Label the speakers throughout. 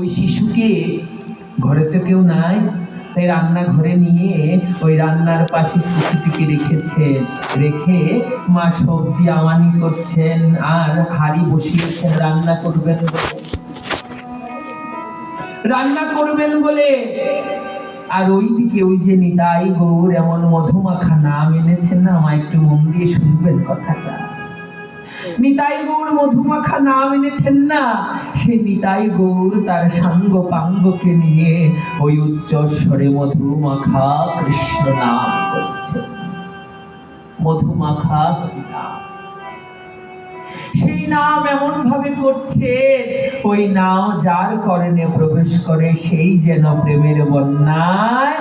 Speaker 1: ওই শিশুকে ঘরে তো কেউ নাই, তাই রান্নাঘরে নিয়ে ওই রান্নার পাশে শিশুটিকে রেখেছেন রেখে মা সবজি আমানি করছেন আর হাড়ি বসিয়েছেন, রান্না করবেন। রান্না করবেন বলে আর ওইদিকে ওই যে নিতাই গৌর এমন মধুমাখা নাম এনেছেন না, মা একটু মন দিয়ে শুনবেন কথাটা নিতাই গৌর মধুমাখা নাম এনেছেন না? সে নিতাই গৌর তার সাঙ্গ পাঙ্গকে নিয়ে ওই উচ্চ স্বরে মধুমাখা কৃষ্ণ নাম করছে। মধুমাখা সেই নাম এমন ভাবে করছে, ওই নাম যার করণে প্রবেশ করে সেই যেন প্রেমের বন্যায়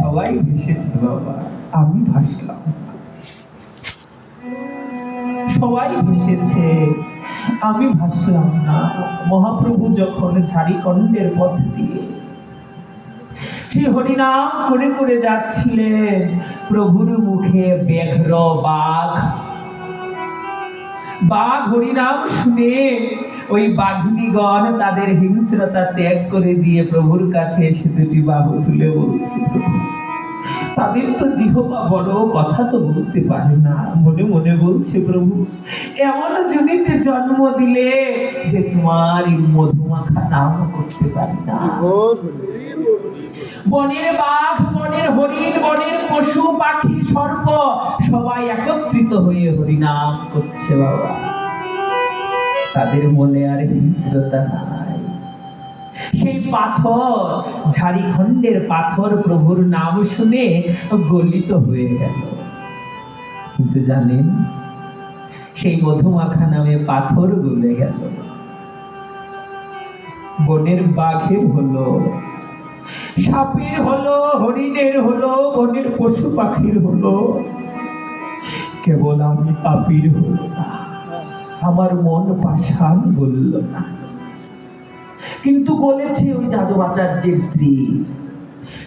Speaker 1: সবাই ভেসেছে বাবা। আমি ভেসেছে আমি ভাসলাম না। মহাপ্রভু যখন ঝাড়িকণ্ডের পথ দিয়ে হরিনাম করে করে যাচ্ছিলেন প্রভুর মুখে ব্যাঘ্র বাঘ। বাঘ হরিনাম শুনে ওই বাঘিনীগণ তাদের হিংস্রতা ত্যাগ করে দিয়ে প্রভুর কাছে এসে দুটি বাহু তুলে বলছে "প্রভু, তাদের তো জিহবা বড় কথা তো বলতে পারে না। মনে মনে বলছে প্রভু, এমন জুনিতে জন্ম দিলে যে তোমার এই মধুমাখা নাম করতে পারি না। বনের বাঘ, বনের হরিণ, বনের পশু, পাখি, সর্প সবাই একত্রিত হয়ে হরিনাম করছে বাবা। তাদের মনে আর হিংস্রতা নাই। সেই পাথর, ঝাড়িখণ্ডের পাথর প্রভুর নাম শুনে গলিত হয়ে গেল। কিন্তু জানেন, সেই মধুমাখা নামে পাথর গলে গেল। বনের বাঘের হলো, সাপের হলো, হরিণের হলো, বনের পশু পাখির হলো। কেবল আমি পাপির হলো না, আমার মন পাষাণ বলল না। কিন্তু বলেছে ওই যাদবাচার্যের স্ত্রী।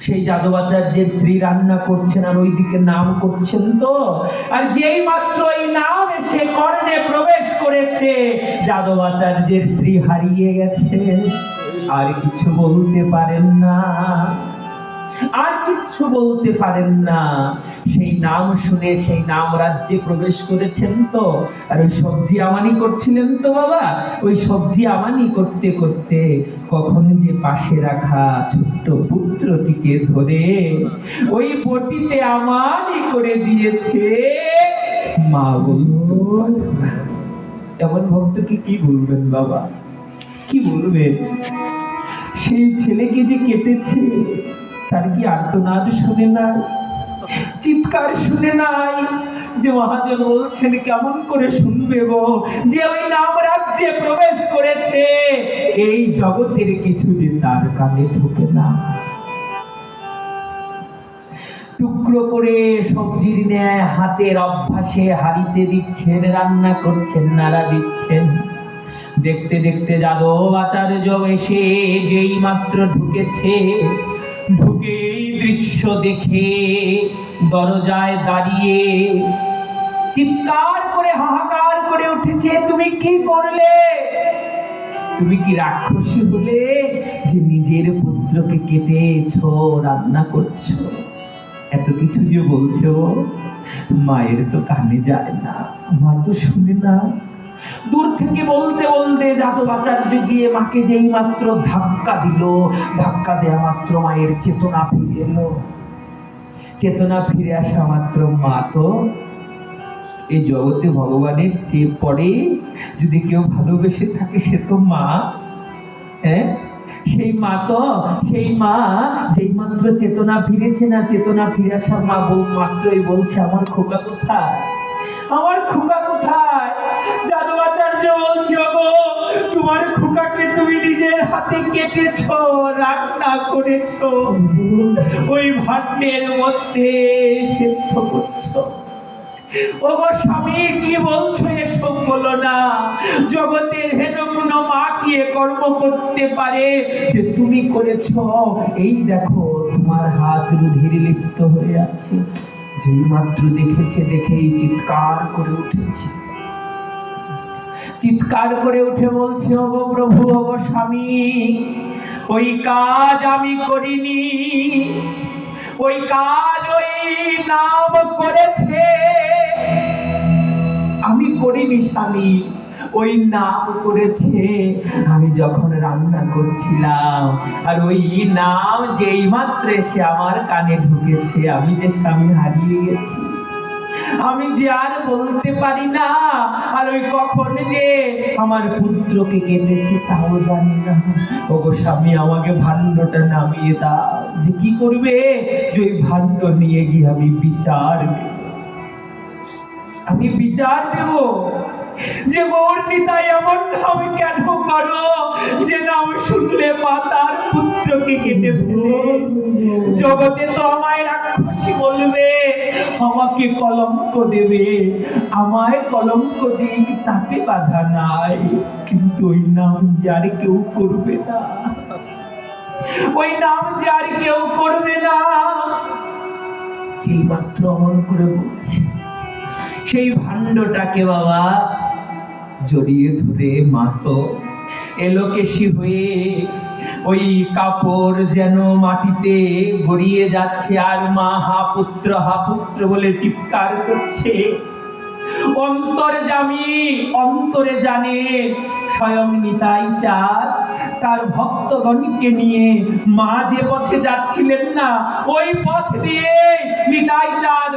Speaker 1: সেই যাদবাচার্যের স্ত্রী রান্না করছেন আর ওইদিকে নাম করছেন তো। আর যেই মাত্র এই নাম এসে কর্ণে প্রবেশ করেছে, যাদবাচার্যের স্ত্রী হারিয়ে গেছে। আর কিছু বলতে পারেন না। আর কিচ্ছু বলতে পারেন না। সেই নাম শুনে, সেই নাম রাজ্যে প্রবেশ করেছেন তো। আর ওই সবজি আমানি করছিলেন তো বাবা। ওই সবজি আমানি করতে করতে কখন যে পাশে রাখা ছোট্ট পুত্রটিকে ধরে ওই বটিতে আমানি করে দিয়েছে। মা বলতো এমন ভক্তকে কি বলবেন বাবা? কি বলবেন? সেই ছেলেকে যে কেটেছে তার কি আর্তনাদ শুনে নাই? চিৎকার শুনে নাই যে মহাজন বলছেন, কেমন করে শুনবে গো? যে ওই নাম রাজ্যে প্রবেশ করেছে, এই জগতের কিছু যে তার কানে ঢোকে না। টুকরো করে সবজির ন্যায় হাতের অভ্যাসে হাড়িতে দিচ্ছেন, রান্না করছেন, নাড়া দিচ্ছেন। দেখতে দেখতে যাদব আচার্য এসে যেই মাত্র ঢুকেছে ঢুকে এই দৃশ্য দেখে দরজায় দাঁড়িয়ে চিৎকার করে, হাহাকার করে উঠেছে, তুমি কি করলে? তুমি কি রাক্ষসী হলে যে নিজের পুত্রকে কেটেছ, রান্না করছ? এত কিছু যে বলছো, মায়ের তো কানে যায় না, মা তো শুনে না। দূর থেকে বলতে বলতে যাদব আচার্য গিয়ে মাকে যেই মাত্র ধাক্কা দিল, ধাক্কা দেওয়া মাত্র মায়ের চেতনা ফিরে এলো। চেতনা ফিরে আসা মাত্র মা তো এই জগতে ভগবানের চেয়ে পরে যদি কেউ ভালোবেসে থাকে সে তো মা। হ্যাঁ? সেই মা তো, সেই মা যেই মাত্র চেতনা ফিরেছে না, চেতনা ফিরে আসা মা বউ মাত্রই বলছে, আমার খোকা কোথায়? আমার খোকা কোথায়? গো তোমার তুমি নিজের হাতে করেছ। ওই মধ্যে সেদ্ধ করছ। স্বামী, কি বলছো না। হেন কোনো মা কি কর্ম করতে পারে যে তুমি করেছ। এই দেখো, তোমার হাত রুধিরে লিপ্ত হয়ে আছে। যেই মাত্র দেখেছে, দেখেই চিৎকার করে উঠেছে। চিৎকার করে উঠে বলছে, ওগো প্রভু, ওগো স্বামী, ওই কাজ আমি করিনি। ওই কাজ ওই নাম করেছে। আমি করিনি স্বামী, ওই নাম করেছে। আমি যখন রান্না করছিলাম, আর ওই নাম যেই মাত্র সে আমার কানে ঢুকেছে, আমি যে স্বামী হারিয়ে গেছি। আমি যে আর বলতে পারি না। আর ওই কখন যে আমার পুত্রকে কেটেছে তাও জানি না। ওগো স্বামী, আমাকে ভাণ্ডটা নামিয়ে দাও। যে কি করবে? যে ওই ভাণ্ড নিয়ে গিয়ে আমি বিচার আমি বিচার দেব? যে গৌর নিতাই এমন নাম কেন করো? যে নাম শুনলে মাতার পুত্রকে কেটে জগতে তো আমায় রাক্ষসী বলবে। আমাকে কলঙ্ক দেবে আমায় কলঙ্ক দিক তাতে বাধা নাই। কিন্তু ওই নাম যে আর কেউ করবে না। ওই নাম যে আর কেউ করবে না। যেই মাত্র অমন করে বলছে, সেই ভাণ্ডটাকে বাবা জড়িয়ে ধরে মাতো এলোকেশি হয়ে, ওই কাপড় যেন মাটিতে গড়িয়ে যাচ্ছে, আর মা হা পুত্র হা পুত্র বলে চিৎকার করছে। অন্তরে জামি অন্তরে জানে, স্বয়ং নিতাই চাঁদ, তার ভক্তগণকে নিয়ে মা যে পথে যাচ্ছিলেন না, ওই পথ দিয়ে নিতাই চাঁদ